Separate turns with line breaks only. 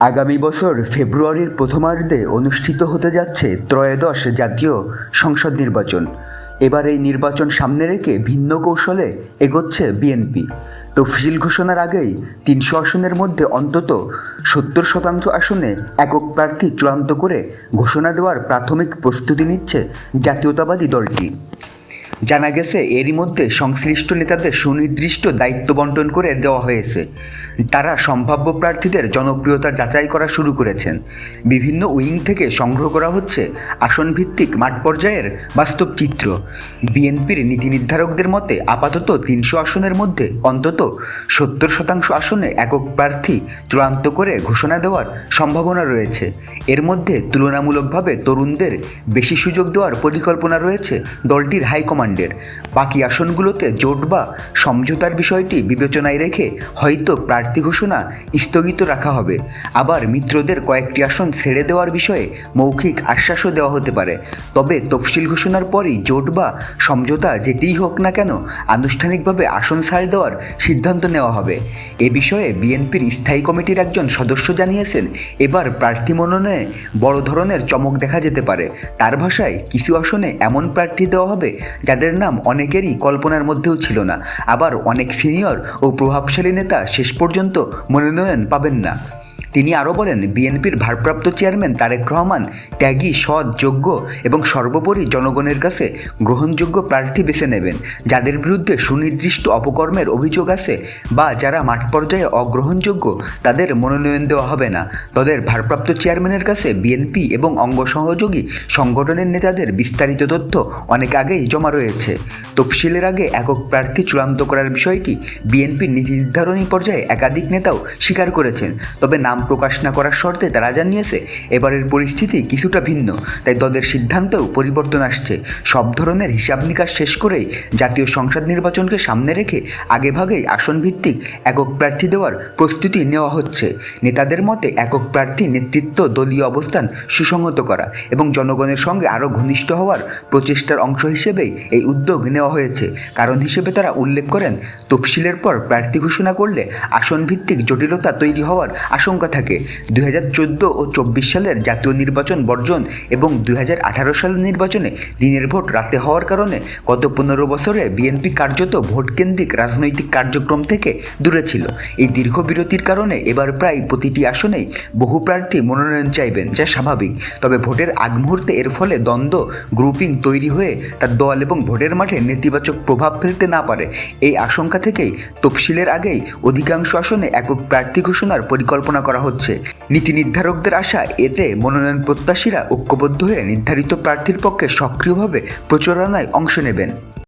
আগামী বছর ফেব্রুয়ারির প্রথমার্ধে অনুষ্ঠিত হতে যাচ্ছে ত্রয়োদশ জাতীয় সংসদ নির্বাচন। এবার এই নির্বাচন সামনে রেখে ভিন্ন কৌশলে এগোচ্ছে বিএনপি। তফসিল ঘোষণার আগেই তিনশো আসনের মধ্যে অন্তত সত্তর শতাংশ আসনে একক প্রার্থী চূড়ান্ত করে ঘোষণা দেওয়ার প্রাথমিক প্রস্তুতি নিচ্ছে জাতীয়তাবাদী দলটি। জানা গেছে, এরই মধ্যে সংশ্লিষ্ট নেতাদের সুনির্দিষ্ট দায়িত্ব বন্টন করে দেওয়া হয়েছে। তারা সম্ভাব্য প্রার্থীদের জনপ্রিয়তা যাচাই করা শুরু করেছেন। বিভিন্ন উইং থেকে সংগ্রহ করা হচ্ছে আসন ভিত্তিক মাঠ পর্যায়ের বাস্তব চিত্র। বিএনপির নীতি নির্ধারকদের মতে, আপাতত তিনশো আসনের মধ্যে অন্তত সত্তর শতাংশ আসনে একক প্রার্থী চূড়ান্ত করে ঘোষণা দেওয়ার সম্ভাবনা রয়েছে। এর মধ্যে তুলনামূলকভাবে তরুণদের বেশি সুযোগ দেওয়ার পরিকল্পনা রয়েছে দলটির হাইকমান্ডের বাকি আসনগুলোতে জোট বা সমঝোতার বিষয়টি বিবেচনায় রেখে হয়তো প্রার্থী ঘোষণা স্থগিত রাখা হবে। আবার মিত্রদের কয়েকটি আসন ছেড়ে দেওয়ার বিষয়ে মৌখিক আশ্বাসও দেওয়া হতে পারে। তবে তফসিল ঘোষণার পরই জোট বা সমঝোতা যেটিই হোক না কেন আনুষ্ঠানিকভাবে আসন ছাড় দেওয়ার সিদ্ধান্ত নেওয়া হবে। এ বিষয়ে বিএনপির স্থায়ী কমিটির একজন সদস্য জানিয়েছেন, এবার প্রার্থী মনোনয়নে বড় ধরনের চমক দেখা যেতে পারে। তার ভাষায় কিছু আসনে এমন প্রার্থী দেওয়া হবে যাদের নাম অনেকেরই কল্পনার মধ্যেও ছিল না। আবার অনেক সিনিয়র ও প্রভাবশালী নেতা শেষ পর্যন্ত মনোনয়ন পাবেন না। তিনি আরও বলেন, বিএনপির ভারপ্রাপ্ত চেয়ারম্যান তারেক রহমান ত্যাগী, সৎ, যোগ্য এবং সর্বোপরি জনগণের কাছে গ্রহণযোগ্য প্রার্থী বেছে নেবেন। যাদের বিরুদ্ধে সুনির্দিষ্ট অপকর্মের অভিযোগ আছে বা যারা মাঠ পর্যায়ে অগ্রহণযোগ্য, তাদের মনোনয়ন দেওয়া হবে না। তাদের ভারপ্রাপ্ত চেয়ারম্যানের কাছে বিএনপি এবং অঙ্গ সহযোগী সংগঠনের নেতাদের বিস্তারিত তথ্য অনেক আগেই জমা রয়েছে। তফসিলের আগে একক প্রার্থী চূড়ান্ত করার বিষয়টি বিএনপির নীতি নির্ধারণী পর্যায়ে একাধিক নেতাও স্বীকার করেছেন। তবে নাম প্রকাশ না করার শর্তে তারা জানিয়েছে, এবারের পরিস্থিতি কিছুটা ভিন্ন, তাই দলের সিদ্ধান্তেও পরিবর্তন আসছে। সব ধরনের হিসাব নিকাশ শেষ করেই জাতীয় সংসদ নির্বাচনকে সামনে রেখে আগেভাগেই আসন ভিত্তিক একক প্রার্থী দেওয়ার প্রস্তুতি নেওয়া হচ্ছে। নেতাদের মতে, একক প্রার্থী নেতৃত্ব দলীয় অবস্থান সুসংহত করা এবং জনগণের সঙ্গে আরও ঘনিষ্ঠ হওয়ার প্রচেষ্টার অংশ হিসেবেই এই উদ্যোগ নেওয়া হয়েছে। কারণ হিসেবে তারা উল্লেখ করেন, তফসিলের পর প্রার্থী ঘোষণা করলে আসন ভিত্তিক জটিলতা তৈরি হওয়ার আশঙ্কা থাকে। দুই হাজার চোদ্দ ও চব্বিশ সালের জাতীয় নির্বাচন বর্জন এবং দুই হাজার আঠারো সালের নির্বাচনে দিনের ভোট রাতে হওয়ার কারণে গত পনেরো বছরে বিএনপি কার্যত ভোটকেন্দ্রিক রাজনৈতিক কার্যক্রম থেকে দূরে ছিল। এই দীর্ঘ বিরতির কারণে এবার প্রায় প্রতিটি আসনেই বহু প্রার্থী মনোনয়ন চাইবেন, যা স্বাভাবিক। তবে ভোটের আগ মুহূর্তে এর ফলে দ্বন্দ্ব, গ্রুপিং তৈরি হয়ে তার দল এবং ভোটের মাঠে নেতিবাচক প্রভাব ফেলতে না পারে। এই আশঙ্কা থেকেই তফসিলের আগেই অধিকাংশ আসনে একক প্রার্থী ঘোষণার পরিকল্পনা করা হচ্ছে। নীতি নির্ধারকদের আশা, এতে মনোনয়ন প্রত্যাশীরা ঐক্যবদ্ধ হয়ে নির্ধারিত প্রার্থীর পক্ষে সক্রিয়ভাবে প্রচারণায় অংশ নেবেন।